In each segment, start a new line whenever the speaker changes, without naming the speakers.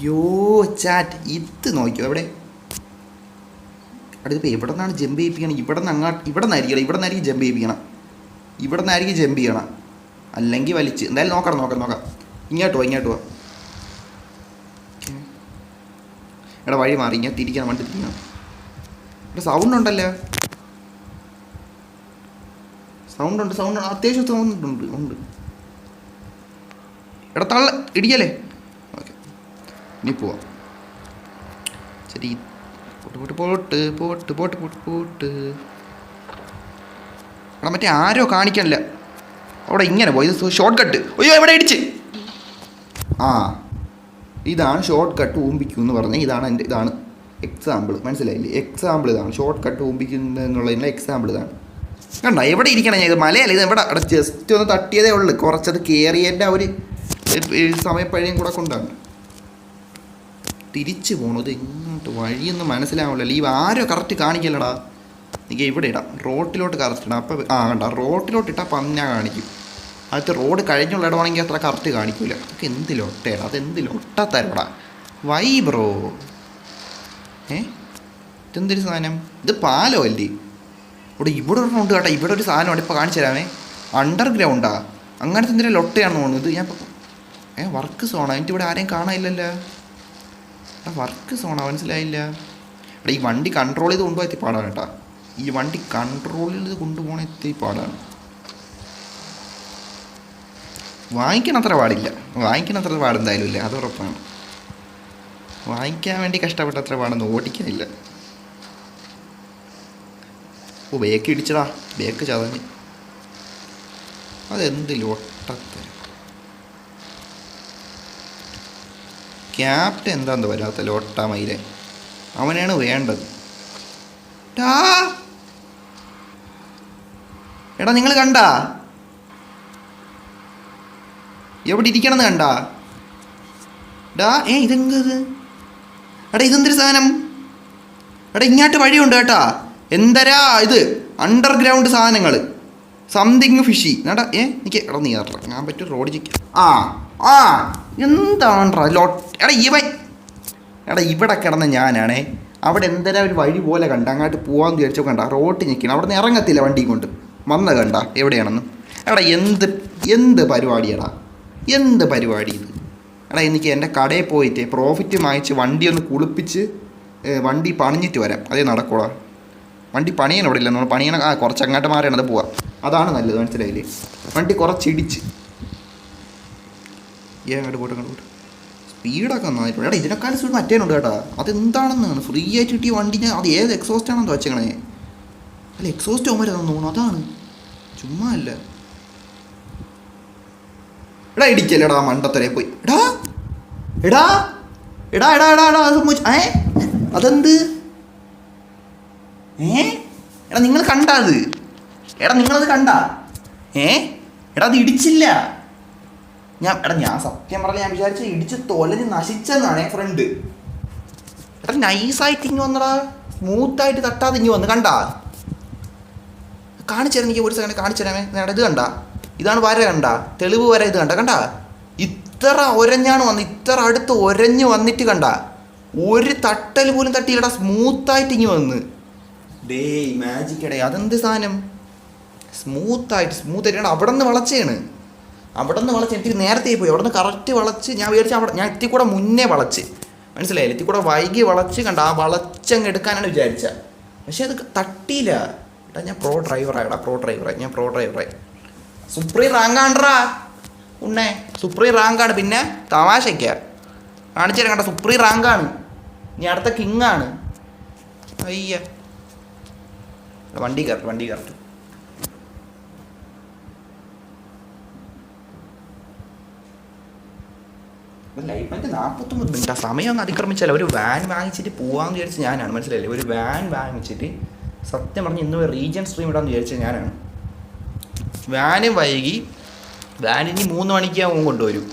യോ ചാറ്റ്. ഇത് നോക്കിയോ എവിടെ? അടുത്തിപ്പോൾ എവിടെ നിന്നാണ് ജമ്പ് ചെയ്യിപ്പിക്കണം. ഇവിടെ നിന്ന് അങ്ങോട്ട് ഇവിടെ നിന്നായിരിക്കണം ഇവിടെ നിന്നായിരിക്കും ജമ്പ് ചെയ്യിപ്പിക്കണം. ഇവിടെ നിന്നായിരിക്കും ജമ്പ് ചെയ്യണം. അല്ലെങ്കിൽ വലിച്ച്. എന്തായാലും നോക്കണം നോക്കാം നോക്കാം. ഇങ്ങോട്ട് പോ ഇങ്ങോട്ട് പോവാ. എടാ വഴി മാറി. ഇങ്ങനെ തിരിക്കണം വണ്ടി തിരിക്കണം. ഇവിടെ സൗണ്ട് ഉണ്ടല്ലോ. സൗണ്ട് ഉണ്ട് സൗണ്ട് അത്യാവശ്യം സൗണ്ട് ഉണ്ട്. ഉണ്ട്. എടാ തള്ള. ഇടിക്കല്ലേ? ഇനി പോവാം. ശരി. പോട്ട് പോട്ട് പോട്ട് പോട്ട് പോട്ട് പോട്ട് അവിടെ മറ്റേ ആരോ കാണിക്കണില്ല. അവിടെ ഇങ്ങനെ പോയി. ഇത് ഷോർട്ട് കട്ട് അയ്യോ എവിടെ ഇടിച്ച്? ആ ഇതാണ് ഷോർട്ട് കട്ട് ഊമ്പിക്കും എന്ന് പറഞ്ഞാൽ ഇതാണ് എന്റെ ഇതാണ് എക്സാമ്പിൾ മനസ്സിലായില്ലേ? എക്സാമ്പിൾ ഇതാണ്. ഷോർട്ട് കട്ട് ഊമ്പിക്കുന്നതിനുള്ള എക്സാമ്പിൾ ഇതാണ്. കണ്ട എവിടെ ഇരിക്കണം ഞാൻ? ഇത് മലയല്ല? ഇത് എവിടെ? അവിടെ ജസ്റ്റ് ഒന്ന് തട്ടിയതേ ഉള്ളൂ. കുറച്ചത് കയറിയതിന്റെ ആ ഒരു സമയപ്പഴയും കൂടെ കൊണ്ടാണ്. തിരിച്ചു പോണത് എങ്ങോട്ട് വഴിയൊന്നും മനസ്സിലാവില്ലല്ലോ ഈ ആരോ കറക്റ്റ് കാണിക്കല്ലടാ. എനിക്ക് ഇവിടെ ഇടാം. റോട്ടിലോട്ട് കറക്റ്റ് ഇടാം. അപ്പം ആ കണ്ട? റോട്ടിലോട്ട് ഇട്ടാൽ പന്ന കാണിക്കും. അടുത്ത റോഡ് കഴിഞ്ഞുള്ള ഇടമാണെങ്കിൽ അത്ര കറക്റ്റ് കാണിക്കില്ല നമുക്ക് എന്ത് ലൊട്ടയാണ് അത് എന്ത് ലൊട്ട തരടാ വൈ ബ്രോ. ഏ? ഇതെന്തൊരു സാധനം? ഇത് പാലോ അല്ലേ? ഇവിടെ ഇവിടെ ഒരെണ്ണം ഉണ്ട് കേട്ടോ. ഇവിടെ ഒരു സാധനമുണ്ട് ഇപ്പോൾ കാണിച്ചു തരാമേ. അണ്ടർഗ്രൗണ്ടാ അങ്ങനത്തെ എന്തെങ്കിലും ലൊട്ടയാണെന്ന് തോന്നുന്നു. ഇത് ഞാൻ ഏ വർക്ക് സോണാ എനിക്ക് ഇവിടെ ആരെയും കാണാനില്ലല്ലോ. എടാ വർക്ക് സോണാ മനസ്സിലായില്ല. എടാ ഈ വണ്ടി കൺട്രോൾ ചെയ്ത് കൊണ്ടുപോയി പാടാണ് കേട്ടാ. ഈ വണ്ടി കൺട്രോൾ ചെയ്ത് കൊണ്ടുപോകണ എത്തി പാടാണ് വാങ്ങിക്കണത്ര പാടില്ല. വാങ്ങിക്കണത്ര പാടെന്തായാലും ഇല്ല? അത് ഉറപ്പാണ്. വാങ്ങിക്കാൻ വേണ്ടി കഷ്ടപ്പെട്ട അത്ര പാടൊന്നും ഓടിക്കാനില്ല. ഓ ബേക്ക് ഇടിച്ചടാ. ബേക്ക് ചതഞ്ഞ്. അതെന്ത് ലൊട്ടത്തെ? ക്യാപ്റ്റൻ എന്താന്ന് വരാത്ത ലോട്ട മൈലെ അവനാണ് വേണ്ടത്. ടാ. എടാ നിങ്ങൾ കണ്ടാ? എവിടെ ഇരിക്കണമെന്ന് കണ്ടാ? ഡാ ഏ ഇതെങ്കത് എടാ ഇതെന്തൊരു സാധനം? എടാ ഇങ്ങോട്ട് വഴിയുണ്ട് കേട്ടാ. എന്തരാ ഇത്? അണ്ടർഗ്രൗണ്ട് സാധനങ്ങൾ സംതിങ് ഫിഷി നേടാ ഏ എനിക്ക് എടാ നീ ഞാൻ പറ്റും റോഡ് ചിക്ക ആ. ആ എന്താണ്ടാ? ലോട്ട്. എടാ ഇവൻ. എടാ ഇവിടെ കിടന്ന ഞാനാണേ. അവിടെ എന്തരാ ഒരു വഴി പോലെ കണ്ട അങ്ങോട്ട് പോകാമെന്ന് വിചാരിച്ചോ കണ്ട റോട്ട് നിൽക്കണം അവിടെ നിന്ന് ഇറങ്ങത്തില്ല വണ്ടി കൊണ്ട് വന്ന കണ്ട എവിടെയാണെന്ന്. എടാ എന്ത് എന്ത് പരിപാടിയാടാ? എന്ത് പരിപാടി ഇത്? എടാ എനിക്ക് എന്റെ കടയിൽ പോയിട്ട് പ്രോഫിറ്റ് വാങ്ങിച്ച് വണ്ടി ഒന്ന് കുളിപ്പിച്ച് വണ്ടി പണിഞ്ഞിട്ട് വരാം. അതേ നടക്കൂടാ വണ്ടി പണിയണം അവിടെ ഇല്ല നമ്മൾ പണിയണം ആ കുറച്ച് അങ്ങോട്ട് മാറിയാണ് അത് പോവാം. അതാണ് നല്ലത് മനസ്സിലായില്ലേ? വണ്ടി കുറച്ച് ഇടിച്ച് ഏ അങ്ങോട്ട് പോട്ടെ അങ്ങോട്ട് പോട്ടെ സ്പീഡൊക്കെ നന്നായിട്ടുണ്ട് എടാ ഇതിനെക്കാൾ സ്പീഡ് മറ്റേനുണ്ട് കേട്ടാ. അതെന്താണെന്നാണ് ഫ്രീ ആയിട്ട് കിട്ടിയ വണ്ടി ഞാൻ അത് ഏത് എക്സോസ്റ്റ് ആണെന്ന് വെച്ചേക്കണേ. അല്ല എക്സോസ്റ്റ് ഓമര തോന്നുന്നു. അതാണ്. ചുമ്മാ അല്ല എടാ ഇടിക്കല്ലേടാ മണ്ടത്തരെ പോയി. എടാ എടാ എടാ എടാ എടാ എടാ സംഭവിച്ചു ഏ? അതെന്ത്? ഏ? എടാ നിങ്ങൾ കണ്ടാ അത്. എടാ നിങ്ങളത് കണ്ടാ. ഏ? എടാ അത് ഇടിച്ചില്ല. ഞാൻ എടാ ഞാൻ സത്യം പറഞ്ഞ ഞാൻ വിചാരിച്ച ഇടിച്ച് തൊലഞ്ഞ് നശിച്ചെന്നാണ് ഫ്രണ്ട് എടാ നൈസായിട്ട് ഇങ്ങ് വന്നടാ. സ്മൂത്തായിട്ട് തട്ടാതെ ഇങ്ങ് വന്ന് കണ്ടാ? കാണിച്ചു തരാം എനിക്ക് ഒരു സെക്കൻഡ് കാണിച്ചു തരാമേ. നേടാ ഇത് കണ്ട? ഇതാണ് വര കണ്ട? തെളിവ് വര ഇത് കണ്ട? കണ്ട? ഇത്ര ഒരഞ്ഞാണ് വന്ന് ഇത്ര അടുത്ത് ഒരഞ്ഞ് വന്നിട്ട് കണ്ട? ഒരു തട്ടൽ പോലും തട്ടിയില്ലടാ സ്മൂത്തായിട്ട് ഇങ്ങ് വന്ന്. ഡേ മാജിക്കടേ അതെന്ത് സാധനം? സ്മൂത്തായിട്ട് സ്മൂത്ത് ആയിട്ട് അവിടെ നിന്ന് വളച്ചാണ്. അവിടെ നിന്ന് വളച്ച് എനിക്ക് നേരത്തെ പോയി. അവിടെ നിന്ന് കറക്റ്റ് വളച്ച് ഞാൻ വിചാരിച്ചു അവിടെ ഞാൻ എത്തി കൂടെ മുന്നേ വളച്ച്. മനസ്സിലായില്ല? എത്തി കൂടെ വൈകി വളച്ച് കണ്ട ആ വളച്ചങ്ങ് എടുക്കാനാണ് വിചാരിച്ച. പക്ഷേ അത് തട്ടിയില്ല. എടാ ഞാൻ പ്രോ ഡ്രൈവറായി എടാ പ്രോ ഡ്രൈവറായി ഞാൻ പ്രോ ഡ്രൈവറായി സുപ്രീം റാങ്കാണ്ടാ ഉണ്ണേ. സുപ്രീം റാങ്കാണ് പിന്നെ തമാശയ്ക്ക. കാണിച്ചു കണ്ട സുപ്രീം റാങ്കാണ് ഇനി അടുത്ത കിങ്ങാണ് അയ്യ. വണ്ടി കയറട്ടെ വണ്ടി കയറട്ടെ ലൈഫിന്റെ നാൽപ്പത്തൊമ്പത് മിനിറ്റ് ആ സമയം ഒന്ന് അതിക്രമിച്ചാൽ ഒരു വാൻ വാങ്ങിച്ചിട്ട് പോവാന്ന് വിചാരിച്ച് ഞാനാണ്. മനസ്സിലായില്ലേ? ഒരു വാൻ വാങ്ങിച്ചിട്ട് സത്യം പറഞ്ഞ് ഇന്ന് റീജിയൻ സ്ട്രീം ഇടാന്ന് വിചാരിച്ചത് ഞാനാണ്. വാന് വൈകി വാൻ ഇനി മൂന്ന് മണിക്കാവും കൊണ്ടുവരും.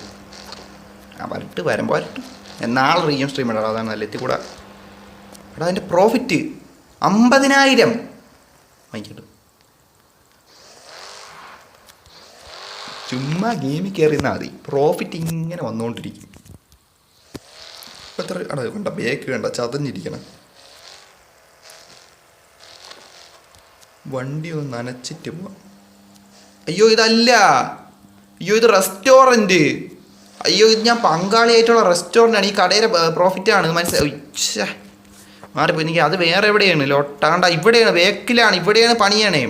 ആ വരട്ട് വരുമ്പോൾ വരട്ട്. നാളെ റീജിയൻ സ്ട്രീം ഇടാം. അതാണ് നല്ല എത്തിക്കൂടാ? എടാ അതിന്റെ പ്രോഫിറ്റ് അമ്പതിനായിരം. വാങ്ങിക്കട്ടെ ചുമ്മാ ഗെയിമിൽ കയറിയിരുന്നാൽ മതി. പ്രോഫിറ്റ് ഇങ്ങനെ വന്നുകൊണ്ടിരിക്കും എത്ര ആണ് വേണ്ട ബേക്ക് വേണ്ട ചതഞ്ഞിരിക്കണം. വണ്ടി ഒന്ന് നനച്ചിട്ട് പോവാം. അയ്യോ ഇതല്ല. അയ്യോ ഇത് റെസ്റ്റോറന്റ് അയ്യോ ഇത് ഞാൻ പങ്കാളിയായിട്ടുള്ള റെസ്റ്റോറന്റാണ് ഈ കടയിലെ പ്രോഫിറ്റ് ആണ്. മനസ്സിലായി? മാറിപ്പോ എനിക്ക് അത് വേറെ എവിടെയാണ്? ലോട്ടാണ്ട ഇവിടെയാണ് വേക്കിലാണ് ഇവിടെയാണ് പണിയാണേ.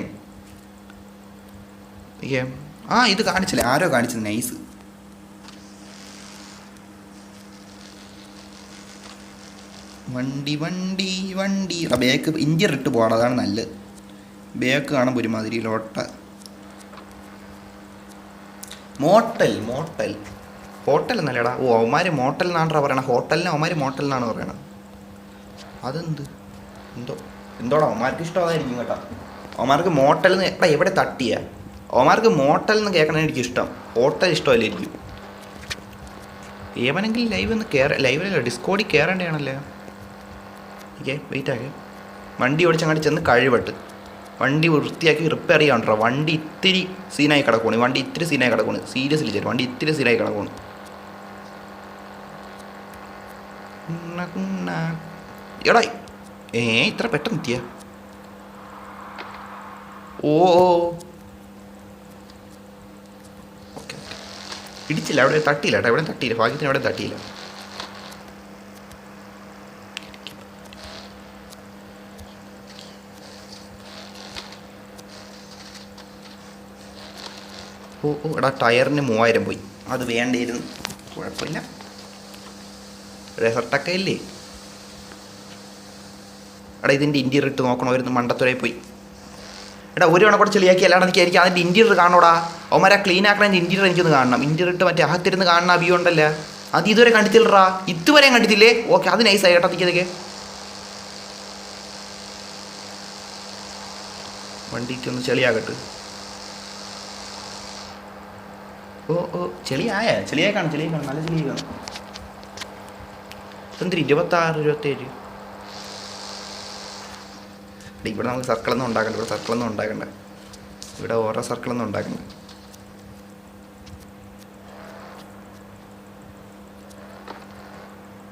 അയ്യേ ആ ഇത് കാണിച്ചില്ല? ആരോ കാണിച്ചത്? നൈസ്. വണ്ടി വണ്ടി വണ്ടി. ആ ബേക്ക് ഇഞ്ചി ഇട്ട് പോകണം നല്ലത്. ബേക്ക് കാണുമ്പോൾ ഒരുമാതിരി ലോട്ട. Motel motel. ഹോട്ടൽ എന്നല്ലേടാ. ഓ അവന്മാർ മോട്ടൽ എന്നാണ് പറയണത് ഹോട്ടലിന് അവന്മാർ മോട്ടൽ എന്നാണ് പറയണത് അതെന്ത്? എന്തോ? എന്തോടാ? അവന്മാർക്ക് ഇഷ്ടമായിരിക്കും കേട്ടോ. അവന്മാർക്ക് മോട്ടൽ എന്ന് എടാ എവിടെ തട്ടിയ? അവന്മാർക്ക് മോട്ടൽ എന്ന് കേൾക്കണ എനിക്ക് ഇഷ്ടം ഹോട്ടൽ ഇഷ്ടമല്ലായിരിക്കും ഏവനെങ്കിൽ ലൈവ് ഒന്ന് കയറ ലൈവിലല്ല ഡിസ്കോഡി കയറേണ്ടതാണല്ലേ ഓക്കെ വെയിറ്റ് ആക്കി. വണ്ടി ഓടിച്ചങ്ങോട്ട് ചെന്ന് കഴിവട്ട്. വണ്ടി വൃത്തിയാക്കി റിപ്പയർ ചെയ്യാണ്ടോ വണ്ടി ഇത്തിരി സീനായി കിടക്കണു വണ്ടി ഇത്തിരി സീനായി കിടക്കണു സീരിയസ്ലി ചേരും വണ്ടി ഇത്തിരി സീനായി കിടക്കണു. എടാ ഏ ഇത്ര പെട്ടെന്ന് എത്തിയ? ഓ. ഇടിച്ചില്ല അവിടെ തട്ടിയില്ല കേട്ടോ എവിടെ തട്ടിയില്ല. ഭാഗ്യത്തിന് എവിടെ തട്ടിയില്ല. ഓ ഓ എടാ ടയറിന് മൂവായിരം പോയി. അത് വേണ്ടിയിരുന്നു. കുഴപ്പമില്ല. റിസൾട്ടൊക്കെ ഇല്ലേ? എടാ ഇതിന്റെ ഇന്റീരിയർ ഇട്ട് നോക്കണമായിരുന്നു മണ്ടത്തുരയിൽ പോയി. എടാ ഒരു കണക്കൂടെ കൂടെ ചെളിയാക്കി അല്ലാണ്ട് എനിക്ക് എനിക്ക് അതിന്റെ ഇന്റീരിയർ കാണോടാ അവന്മാരെ ക്ലീൻ ആക്കണതിന്റെ ഇന്റീരിയർ എനിക്കൊന്ന് കാണണം. ഇന്റീരിയർ ഇട്ട് മറ്റേ അകത്തിരുന്ന് കാണുന്ന വ്യൂ ഉണ്ടല്ലേ? അത് ഇതുവരെ കണ്ടിട്ടില്ലടാ. ഇതുവരെയും കണ്ടിട്ടില്ലേ? ഓക്കെ അത് നൈസായി കേട്ടോ തിക്കതൊക്കെ വണ്ടിക്ക് ഒന്ന് ചെളിയാകട്ടെ. ഓ ഓ ചെളിയായ. ചെളിയായി കാണും ചെളിയായി കാണും. നല്ല ചെളിയായി കാണും. എന്തിരി ഇരുപത്താറ് ഇരുപത്തേഴ്? ഇവിടെ നമുക്ക് സർക്കിളൊന്നും ഉണ്ടാക്കണ്ട ഇവിടെ സർക്കിളൊന്നും ഉണ്ടാക്കണ്ട. ഇവിടെ ഓരോ സർക്കിളൊന്നും ഉണ്ടാക്കണ്ട.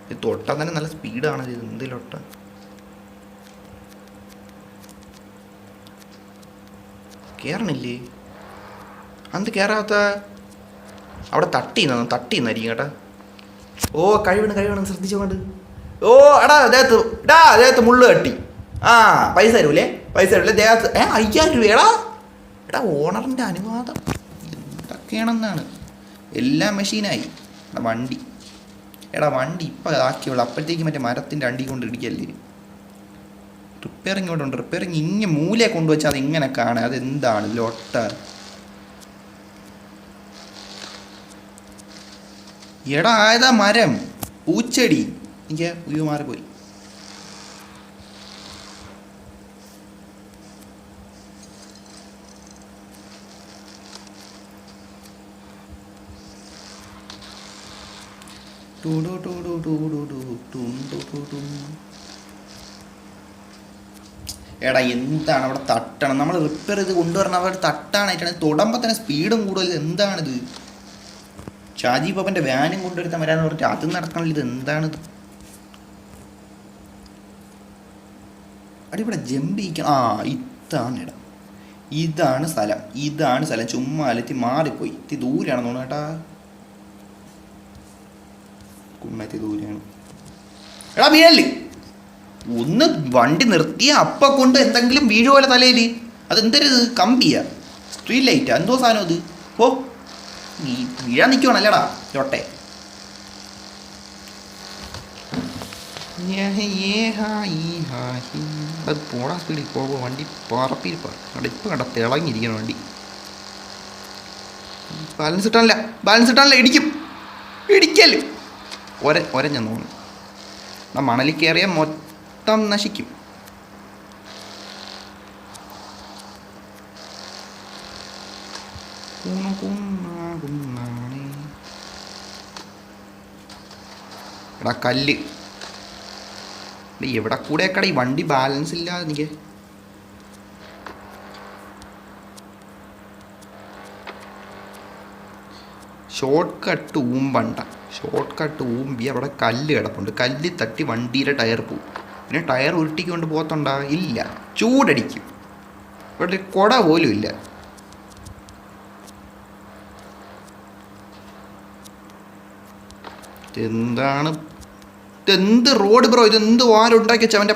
ഇത് തൊട്ടാൻ തന്നെ നല്ല സ്പീഡാണ് ഇത് എന്തിലൊട്ട? കയറണില്ലേ അന്ത് കയറാത്ത അവിടെ തട്ടി തട്ടി നിന്നായിരിക്കും കേട്ടാ. ഓ കഴിവണ് കഴിവണ് ശ്രദ്ധിച്ചോണ്ട് ഓ എടാ അദ്ദേഹത്ത് എടാ അദ്ദേഹത്ത് മുള്ളു കട്ടി. ആ പൈസ തരൂലേ? പൈസ തരൂലേ? ദേഹത്ത് ഏ അയ്യായിരം രൂപ എടാ. എടാ ഓണറിന്റെ അനുവാദം. എന്തൊക്കെയാണെന്നാണ് എല്ലാം മെഷീനായി. വണ്ടി. എടാ വണ്ടി ഇപ്പം ഇതാക്കിയുള്ളൂ അപ്പോഴത്തേക്ക് മറ്റേ മരത്തിന്റെ അണ്ടി കൊണ്ട് ഇടിക്കല്ലേ? റിപ്പയറിങ് ഇവിടെ ഉണ്ട് ഇങ്ങനെ മൂലയെ കൊണ്ടുവച്ചാൽ അത് ഇങ്ങനെ കാണാം. അതെന്താണ്? ലൊട്ട. എടാ ആയതാ മരം. പൂച്ചെടി. എനിക്ക് ഉയ്യോ മാറിപ്പോയി ടൂടു ടൂടു ടൂടു ടു ടും ടു ടു ടും. എടാ എന്താണ് അവിടെ തട്ടണം നമ്മൾ റിപ്പയർ ചെയ്ത് കൊണ്ടുവരണം അവിടെ തട്ടാനായിട്ടാണ് തൊടുമ്പോൾ തന്നെ സ്പീഡും കൂടുതൽ എന്താണിത് ഷാജി പാപ്പന്റെ വാനും കൊണ്ടുവരുത്താൻ വരാന്ന് പറഞ്ഞിട്ട് അത് നടക്കണില്ല ഇത് എന്താണിത് അടി ജമ്പ് ജമ്പിക്കണം ആ ഇതാണ് ഇടം ഇതാണ് സ്ഥലം ഇതാണ് സ്ഥലം ചുമ്മാ അലത്തി മാറിപ്പോയി ഇത്തി ദൂരെയാണെന്ന് തോന്നുന്നു കേട്ടാ കുമ്മത്തി ദൂരെയാണ് എടാ വീഴൽ ഒന്ന് വണ്ടി നിർത്തിയ അപ്പ കൊണ്ട് എന്തെങ്കിലും വീഴുപോലെ തലയിൽ. അതെന്തൊരു ഇത്? കമ്പിയാ. സ്ട്രീറ്റ് ലൈറ്റാ എന്തോ സാധനം അത് ഓ നീ വീഴാൻ നിൽക്കുവാണല്ലേടാ ചോട്ടെ അത് പോടാ സ്പീഡിൽ പോകുമ്പോൾ വണ്ടി പറപ്പിരിപ്പാ അവിടെ ഇപ്പം കണ്ട തിളങ്ങിയിരിക്കണം വണ്ടി. ബാലൻസ് ഇട്ടാനില്ല ബാലൻസ് ഇട്ടാനില്ല ഇടിക്കും. ഇടിക്കൽ. ഒര ഒരഞ്ഞ തോന്നുന്നു ആ മണലിൽ കയറിയാൽ മൊത്തം നശിക്കും. എടാ കല്ല്. എവിടെ കൂടെയൊക്കെടാ ഈ വണ്ടി ബാലൻസ് ഇല്ലാതെ എനിക്ക് ഷോർട്ട് കട്ട് ഊമ്പണ്ട ഷോർട്ട് കട്ട് ഊമ്പി അവിടെ കല്ല് കിടപ്പുണ്ട്. കല്ല് തട്ടി വണ്ടിയിലെ ടയർ പോവും. പിന്നെ ടയർ ഉരുട്ടിക്കൊണ്ട് പോകത്തുണ്ടാ ഇല്ല. ചൂടടിക്കും. ഇവിടെ കുട പോലും ഇല്ല. എന്താണ് ഇതെന്ത് റോഡ് ബ്രോ? ഇതെന്ത് വാരുണ്ടാക്കി വെച്ച അവന്റെ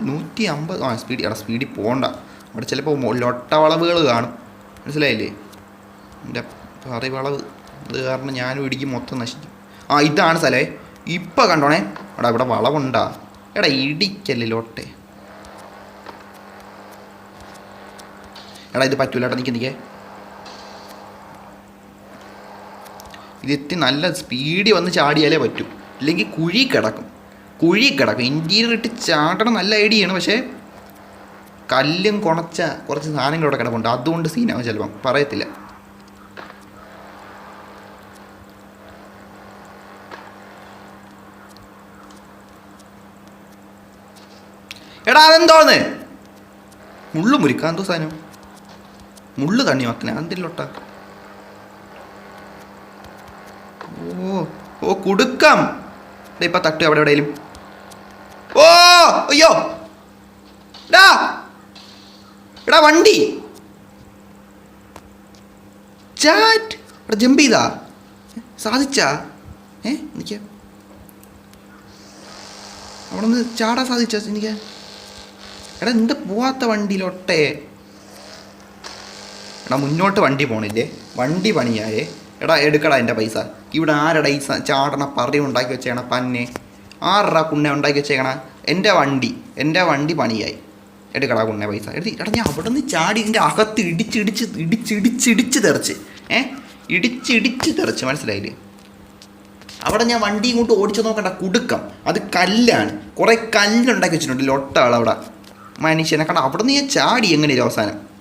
നൂറ്റി അമ്പത് ആ സ്പീഡ് എടാ സ്പീഡിൽ പോകണ്ട അവിടെ ചിലപ്പോൾ ലൊട്ട വളവുകൾ കാണും. മനസ്സിലായില്ലേ? എന്റെ പറ വളവ് അത് കാരണം ഞാനും ഇടിക്കും മൊത്തം നശിക്കും. ആ ഇതാണ് സ്ഥലേ. ഇപ്പം കണ്ടോണേ. എടാ ഇവിടെ വളവുണ്ടാ. എടാ ഇടിക്കല്ലേ ലോട്ടെ. എടാ ഇത് പറ്റൂല എടാ നിൽക്ക് നിൽക്കേ ഇതെത്തി നല്ല സ്പീഡിൽ വന്ന് ചാടിയാലേ പറ്റൂ. ഇല്ലെങ്കിൽ കുഴി കിടക്കും. കുഴി കിടക്കും. ഇന്റീരിയർ ഇട്ട് ചാടണം നല്ല ഐഡിയയാണ് പക്ഷേ കല്ലും കുണച്ച കുറച്ച് സാധനങ്ങൾ ഇവിടെ കിടപ്പുണ്ട്. അതുകൊണ്ട് സീനാവും ചിലപ്പം. പറയത്തില്ല. എടാ അതെന്തോന്ന്? മുള്ളു മുരിക്കാൻ എന്തോ സാധനം. മുള്ളു തണ്ണി മക്കനെ അതെന്തില്ലൊട്ട ഓ ഓ കുടുക്കം. ഇപ്പൊ തട്ടു അവിടെ എവിടെയും ഓ അയ്യോ. എടാ എടാ വണ്ടി. ചാറ്റ്. എടാ ജമ്പ് ചെയ്താ. സാധിച്ചാ? ഏ എനിക്ക്. അവിടെ നിന്ന് ചാടാൻ സാധിച്ചാ എനിക്ക്. എടാ എന്താ പോവാത്ത വണ്ടിയിലൊട്ടെ. എടാ മുന്നോട്ട് വണ്ടി പോണില്ലേ? വണ്ടി പണിയായേ എടാ എടുക്കടാ എന്റെ പൈസ. ഇവിടെ ആരടാ ഈ ചാടണ പറി ഉണ്ടാക്കി വെച്ചേക്കണ പന്നെ? ആറടാ കുണ്ണ ഉണ്ടാക്കി വെച്ചേക്കണ? എന്റെ വണ്ടി. എന്റെ വണ്ടി പണിയായി. എടുക്കടാ കൊണ്ടേ പൈസ. എടുത്ത് എടാ ഞാൻ അവിടെ നിന്ന് ചാടി ഇതിന്റെ അകത്ത് ഇടിച്ചിടിച്ച് ഇടിച്ചിടിച്ചിടിച്ച് തെറിച്ച്. ഏ? ഇടിച്ചിടിച്ച് തെറിച്ച് മനസ്സിലായില്ലേ? അവിടെ ഞാൻ വണ്ടി ഇങ്ങോട്ട് ഓടിച്ചു നോക്കണ്ട കുടുക്കം. അത് കല്ലാണ്. കുറേ കല്ലുണ്ടാക്കി വെച്ചിട്ടുണ്ട് ലൊട്ടാൾ അവിടെ. മനുഷ്യനെ കണ്ട അവിടെ നിന്ന് ഞാൻ ചാടി എങ്ങനെയാണ് അവസാനം?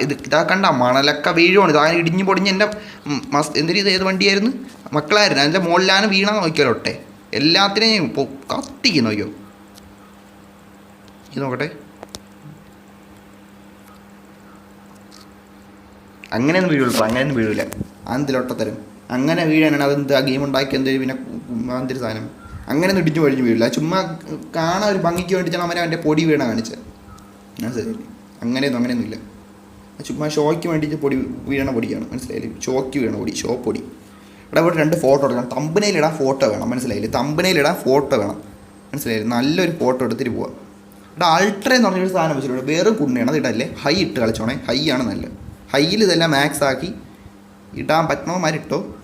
ഇത് ഇതാ കണ്ട മണലൊക്കെ വീഴുവാണ്. ഇതാ ഇടിഞ്ഞു പൊടിഞ്ഞ് എന്റെ മസ് എന്തൊരു ഇത് ഏത് വണ്ടിയായിരുന്നു? മക്കളായിരുന്നു. അതിന്റെ മുകളിലാണ് വീണ നോക്കിയാലോട്ടെ എല്ലാത്തിനെയും കത്തിക്കുന്നു കത്തിക്ക് നോക്കിയോ? ഇത് നോക്കട്ടെ. അങ്ങനെയൊന്നും വീഴുള്ളൂ അങ്ങനെയൊന്നും വീഴില്ല അന്തിലൊട്ടത്തരം അങ്ങനെ വീഴാനാണ് അതെന്ത് ആ ഗെയിം ഉണ്ടാക്കി എന്തൊരു പിന്നെ മാന്തിരി സാധനം? അങ്ങനെ ഒന്നും ഇടിഞ്ഞു പൊഴിഞ്ഞു വീഴില്ല ചുമ്മാ കാണാൻ ഒരു ഭംഗിക്ക് വേണ്ടിയിട്ടാണ് അവനെ അവന്റെ പൊടി വീണ കാണിച്ചത്. മനസ്സിലായില്ലേ? അങ്ങനെയൊന്നും അങ്ങനെയൊന്നും ഇല്ല ചുമ്മാ ഷോയ്ക്ക് വേണ്ടിയിട്ട് പൊടി വീഴണ പൊടിയാണ്. മനസ്സിലായില്ലേ? ഷോയ്ക്ക് വീണ പൊടി ഷോ പൊടി. ഇവിടെ ഇവിടെ രണ്ട് ഫോട്ടോ എടുക്കണം. തമ്പനയിലിടാൻ ഫോട്ടോ വേണം. മനസ്സിലായില്ലേ? തമ്പനയിലിടാൻ ഫോട്ടോ വേണം. മനസ്സിലായില്ലേ? നല്ലൊരു ഫോട്ടോ എടുത്തിട്ട് പോവാം. ഇവിടെ അൾട്ര എന്ന് പറഞ്ഞൊരു സാധനം വെച്ചിട്ടുണ്ട്. വേറെ കുണ്ണയാണ്. അത് ഇടല്ലേ? ഹൈ ഇട്ട് കളിച്ചോണേ. ഹൈ ആണ് നല്ലത്. ഹൈയിൽ ഇതെല്ലാം മാക്സ് ആക്കി ഇടാൻ ഇട്ടോ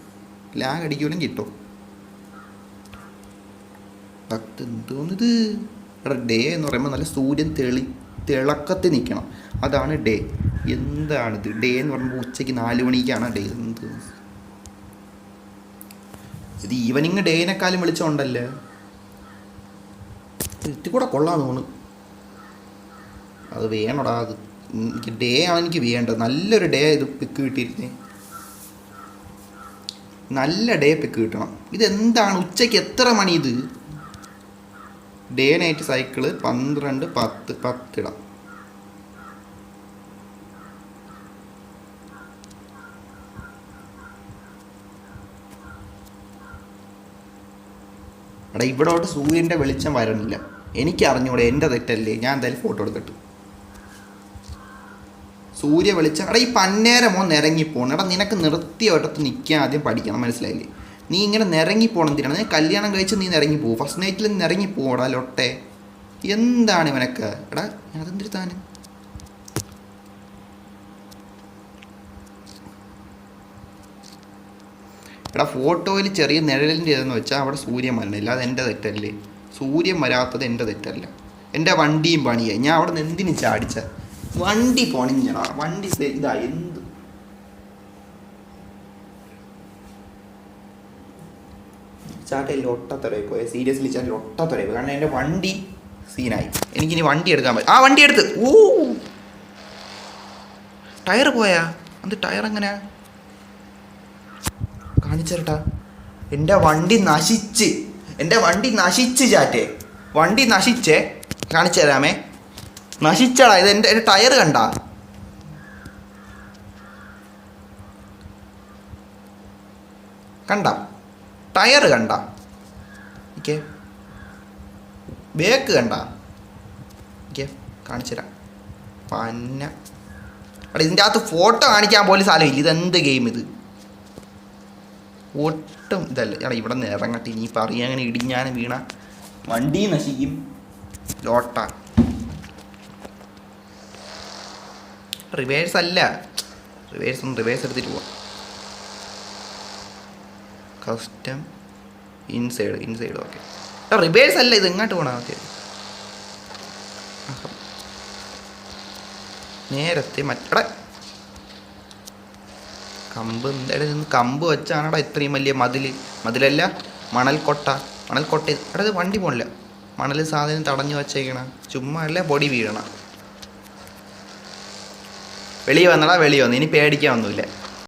ലാഗ് അടിക്കുമല്ലോ കിട്ടോ. എന്തോന്നിത്? എടാ ഡേ എന്ന് പറയുമ്പോൾ നല്ല സൂര്യൻ തെളി തിളക്കത്തിൽ നിൽക്കണം അതാണ് ഡേ. എന്താണിത്? ഡേ എന്ന് പറയുമ്പോൾ ഉച്ചയ്ക്ക് നാല് മണിക്കാണ് ഡേ. എന്ത്? ഇത് ഈവനിങ് ഡേനെക്കാളും വിളിച്ചോണ്ടല്ലേ ഇത് കൂടെ കൊള്ളാന്ന് തോന്നുന്നു. അത് വേണോടാ അത്. എനിക്ക് ഡേ ആണ് എനിക്ക് വേണ്ടത്. നല്ലൊരു ഡേ ഇത് പിക്ക് കിട്ടിയിരുന്നേ. നല്ല ഡേ പിക്ക് കിട്ടണം. ഇതെന്താണ്? ഉച്ചയ്ക്ക് എത്ര മണി ഇത്? ഡേ നൈറ്റ് സൈക്കിൾ പന്ത്രണ്ട് പത്ത് പത്തിടാം. എടാ ഇവിടോട്ട് സൂര്യന്റെ വെളിച്ചം വരണില്ല. എനിക്കറിഞ്ഞൂടെ എന്റെ തെറ്റല്ലേ? ഞാൻ എന്തായാലും ഫോട്ടോ എടുക്കട്ടെ സൂര്യ വെളിച്ചം. എടാ ഈ പന്നേരമോ നിരങ്ങിപ്പോണം എടാ നിനക്ക് നിർത്തിയ ഒരിടത്ത് നിൽക്കാൻ ആദ്യം പഠിക്കണം മനസ്സിലായില്ലേ? നീ ഇങ്ങനെ നിരങ്ങി പോകണം എന്തിനാണ്? നീ കല്യാണം കഴിച്ച് നീ നിരങ്ങി പോകും ഫസ്റ്റ് നൈറ്റിൽ നിരങ്ങി പോടാ ലൊട്ടെ. എന്താണ് ഇവനൊക്കെ? എടാ അതെന്തൊരു താനും? എടാ ഫോട്ടോയിൽ ചെറിയ നിഴലിന്റെ ഇതെന്ന് വെച്ചാൽ അവിടെ സൂര്യൻ വരണില്ല അത് എന്റെ തെറ്റല്ലേ? സൂര്യൻ വരാത്തത് എന്റെ തെറ്റല്ല. എന്റെ വണ്ടിയും പണിയായി. ഞാൻ അവിടെ നിന്ന് എന്തിനു ചാടിച്ച? വണ്ടി പണിഞ്ഞടാ വണ്ടി ഇതാ എന്ത്? ചാട്ടയിൽ ഒട്ടത്തൊരയി പോയ. സീരിയസ്ലി ചാട്ടിൽ ഒട്ടത്തൊരയി പോയി. കാരണം എന്റെ വണ്ടി സീനായി എനിക്കിനി വണ്ടി എടുക്കാൻ പറ്റും ആ വണ്ടി എടുത്ത്. ഓ ടയർ പോയാ? അത് ടയർ എങ്ങനെയാ കാണിച്ചരട്ടാ. എന്റെ വണ്ടി നശിച്ച്. എന്റെ വണ്ടി നശിച്ച് ചാറ്റേ. വണ്ടി നശിച്ചേ. കാണിച്ചു തരാമേ നശിച്ചടാ ഇത് എന്റെ എന്റെ ടയർ കണ്ട. കണ്ട. ടയർ കണ്ട. ഓക്കെ ബേക്ക് കണ്ട. ഓക്കെ കാണിച്ചു തരാം. പന്ന. അവിടെ ഇതിന്റെ അകത്ത് ഫോട്ടോ കാണിക്കാൻ പോലും സ്ഥലമില്ല. ഇതെന്ത് ഗെയിം ഇത്? ഒട്ടും ഇതല്ല. എടാ ഇവിടെ നിന്ന് ഇറങ്ങട്ടെ. ഇനിയിപ്പോൾ അറിയാൻ അങ്ങനെ ഇടിഞ്ഞാനും വീണ വണ്ടി നശിക്കും. ലോട്ട. റിവേഴ്സ് അല്ല. റിവേഴ്സ് ഒന്ന് റിവേഴ്സ് എടുത്തിട്ട് പോവാം. Custom inside inside okay reverse അല്ല ഇത് ഇങ്ങോട്ട് പോകണം ഓക്കെ നേരത്തെ മറ്റടെ കമ്പ് എന്തായാലും നിന്ന് കമ്പ് വെച്ചാണടാ ഇത്രയും വലിയ മതിൽ മതിലല്ല മണൽക്കൊട്ട. മണൽക്കൊട്ട എടാ ഇത് വണ്ടി പോണില്ല. മണൽ സാധനം തടഞ്ഞു വച്ചേക്കണ. ചുമ്മാ അല്ല പൊടി വീഴണം. വെളിയിൽ വന്നടാ വെളിയിൽ വന്നു. ഇനി പേടിക്കാൻ ഒന്നുമില്ല.